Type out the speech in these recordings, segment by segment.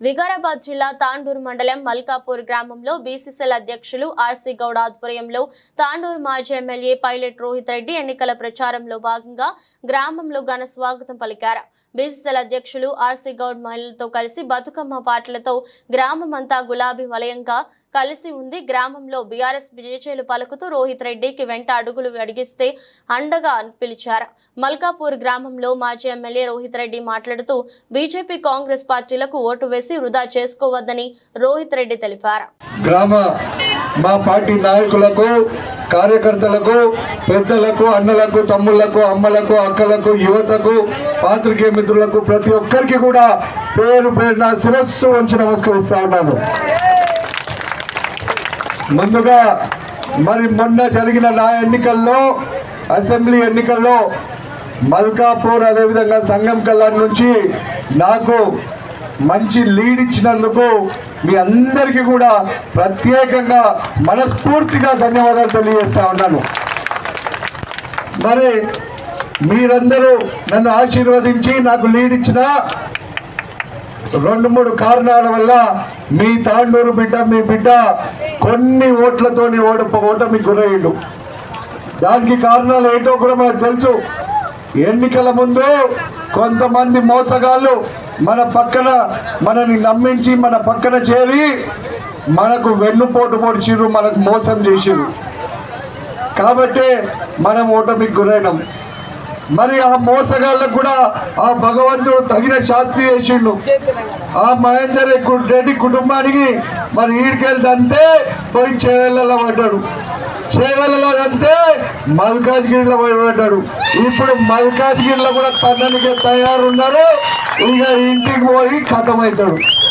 వికారాబాద్ జిల్లా తాండూరు మండలం మల్కాపూర్ గ్రామంలో బీసీసీఎల్ అధ్యక్షులు ఆర్సీ గౌడ్ ఆధ్వర్యంలో తాండూరు మాజీ ఎమ్మెల్యే పైలట్ రోహిత్ రెడ్డి ఎన్నికల ప్రచారంలో భాగంగా గ్రామంలో ఘన స్వాగతం పలికారు. బీసీసీఎల్ అధ్యక్షులు ఆర్సీ గౌడ్ మహిళలతో కలిసి బతుకమ్మ పాటలతో గ్రామం అంతా గులాబీ వలయంగా కలిసి ఉంది. గ్రామంలో బీఆర్ఎస్ విజయచేలు పలుకుతూ రోహిత్ రెడ్డికి వెంట అడుగులు అడిగిస్తే అండగా పిలిచారు. మల్కాపూర్ గ్రామంలో మాజీ ఎమ్మెల్యే రోహిత్ రెడ్డి మాట్లాడుతూ బీజేపీ కాంగ్రెస్ పార్టీలకు ఓటు వేసి వృధా చేసుకోవద్దని రోహిత్ రెడ్డి తెలిపారు. గ్రామ మా పార్టీ నాయకులకు కార్యకర్తలకు పెద్దలకు అన్నలకు తమ్ముళ్ళకు అమ్మలకు అక్కలకు యువతకు పాత్రికేయ మిత్రులకు ప్రతి ఒక్కరికి కూడా పేరు పేరున శిరస్సు వంచి నమస్కరిస్తా ఉన్నాను. ముందుగా మరి మొన్న జరిగిన నా ఎన్నికల్లో అసెంబ్లీ ఎన్నికల్లో మల్కాపూర్ అదేవిధంగా సంగం కళ్యాణ్ నుంచి నాకు మంచి లీడ్ ఇచ్చినందుకు మీ అందరికీ కూడా ప్రత్యేకంగా మనస్ఫూర్తిగా ధన్యవాదాలు తెలియజేస్తా ఉన్నాను. మరి మీరందరూ నన్ను ఆశీర్వదించి నాకు లీడ్ ఇచ్చిన రెండు మూడు కారణాల వల్ల మీ తాండూరు బిడ్డ మీ బిడ్డ కొన్ని ఓట్లతోని ఓడ ఓటమి గురయ్యిండు. దానికి కారణాలు ఏంటో కూడా మనకు తెలుసు. ఎన్నికల ముందు కొంతమంది మోసగాళ్ళు మన పక్కన మనని నమ్మించి మన పక్కన చేరి మనకు వెన్నుపోటు పొడిచిరు మనకు మోసం చేసిరు కాబట్టి మనం ఓటమికి గురైనాం. మరి ఆ మోసగాళ్ళకు కూడా ఆ భగవంతుడు తగిన శాస్తి చేసిండు. ఆ మహేందర్ రెడ్డి కుటుంబానికి మరి ఈడికెళ్తే పోయి చేవెళ్ళలో పడ్డాడు. చేవెళ్ళలో అంతే మల్కాజ్గిరిలో పోయి పడ్డాడు. ఇప్పుడు మల్కాజ్గిరిలో కూడా తననికి తయారున్నారు. ఇక ఇంటికి పోయి కథమవుతాడు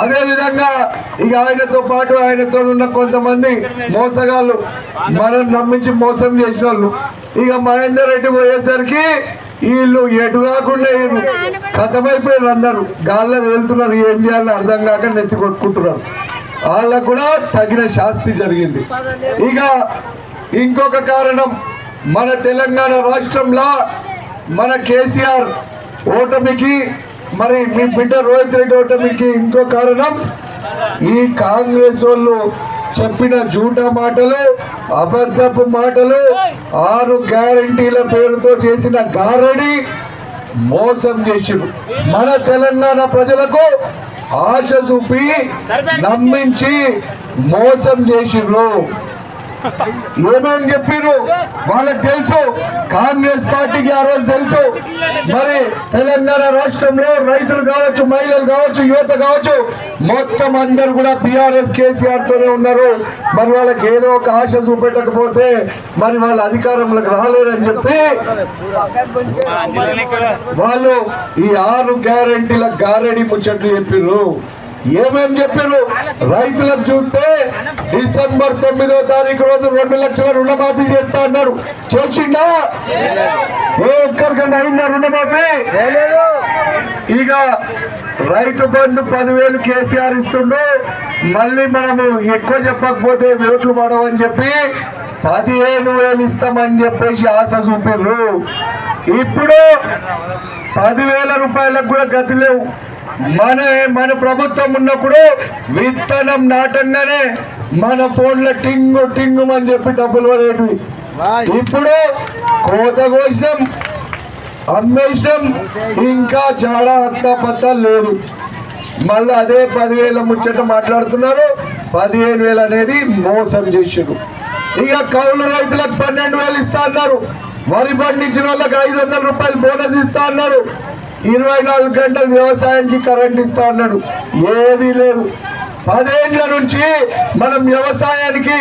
అదే విధంగా ఇక ఆయనతో పాటు ఆయనతో ఉన్న కొంతమంది మోసగాళ్ళు మనం నమ్మించి మోసం చేసిన వాళ్ళు. ఇక మహేందర్ రెడ్డి పోయేసరికి వీళ్ళు ఎటు కాకుండా కథమైపోయారు అందరూ. గాల్లో వెళ్తున్నారు ఏం చేయాలని అర్థం కాక నెత్తి కొట్టుకుంటున్నారు. వాళ్ళకు కూడా తగిన శాస్తి జరిగింది. ఇక ఇంకొక కారణం మన తెలంగాణ రాష్ట్రంలో మన కేసీఆర్ ఓటమికి మరి మీ బిడ్డ రోహిత్ రెడ్డి ఓటమికి ఇంకో కారణం? ఈ కాంగ్రెస్ వాళ్ళు చెప్పిన జూట మాటలు అబద్ధపు మాటలు ఆరు గ్యారంటీల పేరుతో చేసిన గారడి మోసం చేసిరు మన తెలంగాణ ప్రజలకు ఆశ చూపి నమ్మించి మోసం చేసిండ్రు. ఏమేమి చెప్పిర్రు? వాళ్ళకి తెలుసు. కాంగ్రెస్ పార్టీకి ఆ రోజు తెలుసు. మరి తెలంగాణ రాష్ట్రంలో రైతులు కావచ్చు మహిళలు కావచ్చు యువత కావచ్చు మొత్తం అందరు కూడా బీఆర్ఎస్ కేసీఆర్ తోనే ఉన్నారు. మరి వాళ్ళకి ఏదో ఒక ఆశ చూపెట్టకపోతే మరి వాళ్ళ అధికారంలోకి రాలేరని చెప్పి వాళ్ళు ఈ ఆరు గ్యారంటీల గారెడి ముచ్చట్లు చెప్పిర్రు. ఏమేమి చెప్పారు? రైతులకు చూస్తే డిసెంబర్ తొమ్మిదో తారీఖు రోజు రెండు లక్షల రుణమాఫీ చేస్తా అన్నారు. చేసిందా? ఏ ఒక్కరికన్నా అయిందా రుణమాఫీ? ఇక రైతు బంధు పదివేలు కేసీఆర్ ఇస్తుండు. మళ్ళీ మనము ఎక్కువ చెప్పకపోతే ఓట్లు పడవని చెప్పి పదిహేను వేలు ఇస్తామని చెప్పేసి ఆశ చూపిర్రు. ఇప్పుడు పదివేల రూపాయలకు కూడా గతి లేవు. మన మన ప్రభుత్వం ఉన్నప్పుడు విత్తనం నాటంగానే మన ఫోన్లో టింగు టింగు అని చెప్పి డబ్బులు పడేటివి. ఇప్పుడు కోత కోసినాం అమ్మేసినాం ఇంకా చాలా అత్త పత్త లేదు. మళ్ళీ అదే పదివేల ముచ్చట మాట్లాడుతున్నారు. పదిహేను వేలు అనేది మోసం చేసిండు ఇక కౌలు రైతులకు పన్నెండు వేలు ఇస్తా అన్నారు. వరి పండించిన వాళ్ళకి ఐదు వందల రూపాయలు బోనస్ ఇస్తా అన్నారు. ఇరవై నాలుగు గంటలు వ్యవసాయానికి కరెంట్ ఇస్తా అన్నాడు. ఏది లేదు. పదేళ్ళ నుంచి మనం వ్యవసాయానికి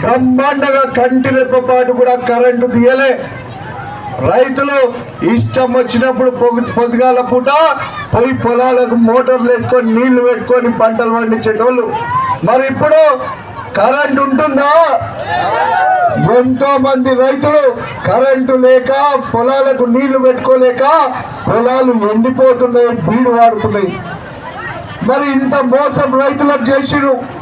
బ్రహ్మాండగా కంటి రెప్పపాటు కూడా కరెంటు తీయలే. రైతులు ఇష్టం వచ్చినప్పుడు పొగ పొద్దుగాల పూట పోయి పొలాలకు మోటార్లు వేసుకొని నీళ్ళు పెట్టుకొని పంటలు పండించేటోళ్ళు. మరి ఇప్పుడు కరెంట్ ఉంటుందా? ఎంతో మంది రైతులు కరెంటు లేక పొలాలకు నీళ్ళు పెట్టుకోలేక పొలాలు ఎండిపోతున్నాయి బీడు వాడుతున్నాయి. మరి ఇంత మోసం రైతులకు చేసిరు